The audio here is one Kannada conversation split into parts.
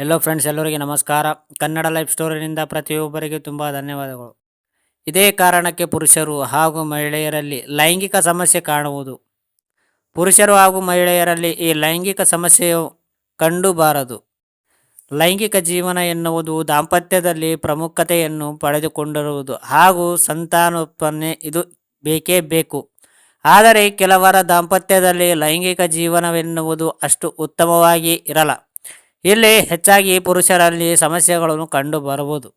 ಎಲ್ಲೋ ಫ್ರೆಂಡ್ಸ್ ಎಲ್ಲರಿಗೆ ನಮಸ್ಕಾರ. ಕನ್ನಡ ಲೈಫ್ ಸ್ಟೋರಿನಿಂದ ಪ್ರತಿಯೊಬ್ಬರಿಗೆ ತುಂಬ ಧನ್ಯವಾದಗಳು. ಇದೇ ಕಾರಣಕ್ಕೆ ಪುರುಷರು ಹಾಗೂ ಮಹಿಳೆಯರಲ್ಲಿ ಲೈಂಗಿಕ ಸಮಸ್ಯೆ ಕಾಣುವುದು. ಪುರುಷರು ಹಾಗೂ ಮಹಿಳೆಯರಲ್ಲಿ ಈ ಲೈಂಗಿಕ ಸಮಸ್ಯೆಯು ಕಂಡುಬಾರದು. ಲೈಂಗಿಕ ಜೀವನ ಎನ್ನುವುದು ದಾಂಪತ್ಯದಲ್ಲಿ ಪ್ರಮುಖತೆಯನ್ನು ಪಡೆದುಕೊಂಡಿರುವುದು ಹಾಗೂ ಸಂತಾನೋತ್ಪನ್ನೆ ಇದು ಬೇಕೇ ಬೇಕು. ಆದರೆ ಕೆಲವರ ದಾಂಪತ್ಯದಲ್ಲಿ ಲೈಂಗಿಕ ಜೀವನವೆನ್ನುವುದು ಅಷ್ಟು ಉತ್ತಮವಾಗಿ ಇರಲ್ಲ. ಇಲ್ಲಿ ಹೆಚ್ಚಾಗಿ ಪುರುಷರಲ್ಲಿ ಸಮಸ್ಯೆಗಳನ್ನು ಕಂಡು ಬರಬಹುದು.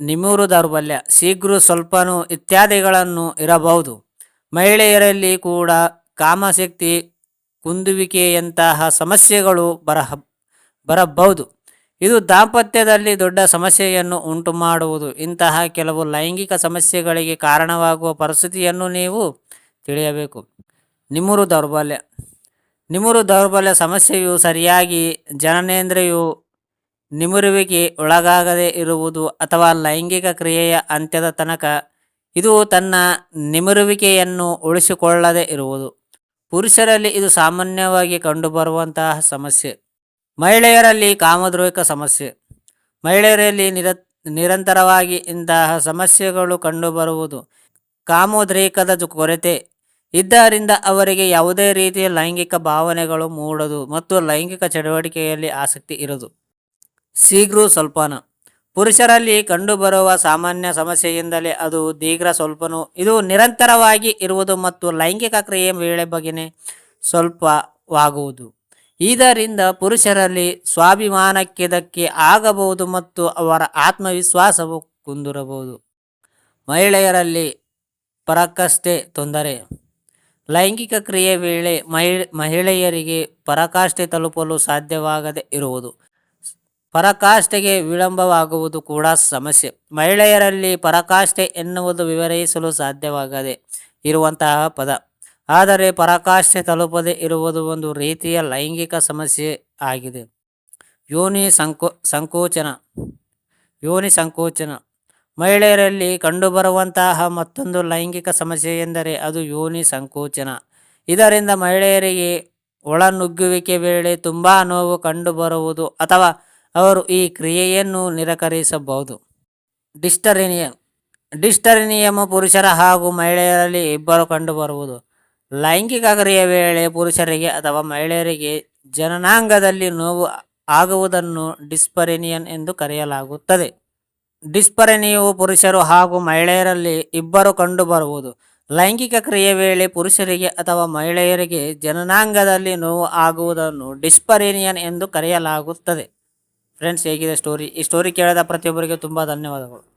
ನಿಮೂರು ದೌರ್ಬಲ್ಯ, ಶೀಘ್ರ ಸ್ವಲ್ಪನೂ ಇತ್ಯಾದಿಗಳನ್ನು ಇರಬಹುದು. ಮಹಿಳೆಯರಲ್ಲಿ ಕೂಡ ಕಾಮಶಕ್ತಿ ಕುಂದುವಿಕೆಯಂತಹ ಸಮಸ್ಯೆಗಳು ಬರಹ, ಬರಬಹುದು. ಇದು ದಾಂಪತ್ಯದಲ್ಲಿ ದೊಡ್ಡ ಸಮಸ್ಯೆಯನ್ನು ಉಂಟು ಮಾಡುವುದು ಇಂತಹ ಕೆಲವು ಲೈಂಗಿಕ ಸಮಸ್ಯೆಗಳಿಗೆ ಕಾರಣವಾಗುವ ಪರಿಸ್ಥಿತಿಯನ್ನು ನೀವು ತಿಳಿಯಬೇಕು. ನಿಮ್ಮೂರು ದೌರ್ಬಲ್ಯ. ನಿಮುರು ದೌರ್ಬಲ್ಯ ಸಮಸ್ಯೆಯು ಸರಿಯಾಗಿ ಜನನೇಂದ್ರಿಯು ನಿಮುರುವಿಕೆ ಒಳಗಾಗದೇ ಇರುವುದು ಅಥವಾ ಲೈಂಗಿಕ ಕ್ರಿಯೆಯ ಅಂತ್ಯದ ತನಕ ಇದು ತನ್ನ ನಿಮರುವಿಕೆಯನ್ನು ಉಳಿಸಿಕೊಳ್ಳದೆ ಇರುವುದು. ಪುರುಷರಲ್ಲಿ ಇದು ಸಾಮಾನ್ಯವಾಗಿ ಕಂಡುಬರುವಂತಹ ಸಮಸ್ಯೆ. ಮಹಿಳೆಯರಲ್ಲಿ ಕಾಮದ್ರೋಹಿಕ ಸಮಸ್ಯೆ. ಮಹಿಳೆಯರಲ್ಲಿ ನಿರ, ನಿರಂತರವಾಗಿ ಇಂತಹ ಸಮಸ್ಯೆಗಳು ಕಂಡುಬರುವುದು. ಕಾಮೋದ್ರೇಕದ ಕೊರತೆ ಇದ್ದರಿಂದ ಅವರಿಗೆ ಯಾವುದೇ ರೀತಿಯ ಲೈಂಗಿಕ ಭಾವನೆಗಳು ಮೂಡದು ಮತ್ತು ಲೈಂಗಿಕ ಚಟುವಟಿಕೆಯಲ್ಲಿ ಆಸಕ್ತಿ ಇರದು ಶೀಘ್ರ ಸ್ವಲ್ಪನ. ಪುರುಷರಲ್ಲಿ ಕಂಡುಬರುವ ಸಾಮಾನ್ಯ ಸಮಸ್ಯೆಯಿಂದಲೇ ಅದು ದೀರ್ಘ ಸ್ವಲ್ಪನು. ಇದು ನಿರಂತರವಾಗಿ ಇರುವುದು ಮತ್ತು ಲೈಂಗಿಕ ಕ್ರಿಯೆ ವೇಳೆ ಬಗೆನೆ ಸ್ವಲ್ಪವಾಗುವುದು. ಇದರಿಂದ ಪುರುಷರಲ್ಲಿ ಸ್ವಾಭಿಮಾನಕ್ಕೆ ಧಕ್ಕೆ ಆಗಬಹುದು ಮತ್ತು ಅವರ ಆತ್ಮವಿಶ್ವಾಸವು ಕುಂದಿರಬಹುದು. ಮಹಿಳೆಯರಲ್ಲಿ ಪರಕ್ಕಷ್ಟೇ ತೊಂದರೆ. ಲೈಂಗಿಕ ಕ್ರಿಯೆ ವೇಳೆ ಮಹಿಳೆಯರಿಗೆ ಪರಕಾಷ್ಠೆ ತಲುಪಲು ಸಾಧ್ಯವಾಗದೆ ಇರುವುದು. ಪರಕಾಷ್ಠೆಗೆ ವಿಳಂಬವಾಗುವುದು ಕೂಡ ಸಮಸ್ಯೆ. ಮಹಿಳೆಯರಲ್ಲಿ ಪರಕಾಷ್ಠೆ ಎನ್ನುವುದು ವಿವರಿಸಲು ಸಾಧ್ಯವಾಗದೆ ಇರುವಂತಹ ಪದ. ಆದರೆ ಪರಕಾಷ್ಠೆ ತಲುಪದೆ ಇರುವುದು ಒಂದು ರೀತಿಯ ಲೈಂಗಿಕ ಸಮಸ್ಯೆ ಆಗಿದೆ. ಯೋನಿ ಸಂಕೋ, ಸಂಕೋಚನ. ಯೋನಿ ಸಂಕೋಚನ. ಮಹಿಳೆಯರಲ್ಲಿ ಕಂಡುಬರುವಂತಹ ಮತ್ತೊಂದು ಲೈಂಗಿಕ ಸಮಸ್ಯೆ ಎಂದರೆ ಅದು ಯೋನಿ ಸಂಕೋಚನ. ಇದರಿಂದ ಮಹಿಳೆಯರಿಗೆ ಒಳನುಗ್ಗುವಿಕೆ ವೇಳೆ ತುಂಬ ನೋವು ಕಂಡುಬರುವುದು ಅಥವಾ ಅವರು ಈ ಕ್ರಿಯೆಯನ್ನು ನಿರಾಕರಿಸಬಹುದು. ಡಿಸ್ಟರಿನಿಯಂ. ಡಿಸ್ಟರಿನಿಯಮ್ ಪುರುಷರ ಹಾಗೂ ಮಹಿಳೆಯರಲ್ಲಿ ಇಬ್ಬರು ಕಂಡುಬರುವುದು. ಲೈಂಗಿಕ ಕ್ರಿಯೆ ವೇಳೆ ಪುರುಷರಿಗೆ ಅಥವಾ ಮಹಿಳೆಯರಿಗೆ ಜನನಾಂಗದಲ್ಲಿ ನೋವು ಆಗುವುದನ್ನು ಡಿಸ್ಪರಿನಿಯನ್ ಎಂದು ಕರೆಯಲಾಗುತ್ತದೆ. ಡಿಸ್ಪರೆನಿಯು ಪುರುಷರು ಹಾಗೂ ಮಹಿಳೆಯರಲ್ಲಿ ಇಬ್ಬರು ಕಂಡುಬರುವುದು. ಲೈಂಗಿಕ ಕ್ರಿಯೆ ವೇಳೆ ಪುರುಷರಿಗೆ ಅಥವಾ ಮಹಿಳೆಯರಿಗೆ ಜನನಾಂಗದಲ್ಲಿ ನೋವು ಆಗುವುದನ್ನು ಡಿಸ್ಪರೇನಿಯನ್ ಎಂದು ಕರೆಯಲಾಗುತ್ತದೆ. ಫ್ರೆಂಡ್ಸ್, ಹೇಗಿದೆ ಸ್ಟೋರಿ? ಈ ಸ್ಟೋರಿ ಕೇಳಿದ ಪ್ರತಿಯೊಬ್ಬರಿಗೆ ತುಂಬ ಧನ್ಯವಾದಗಳು.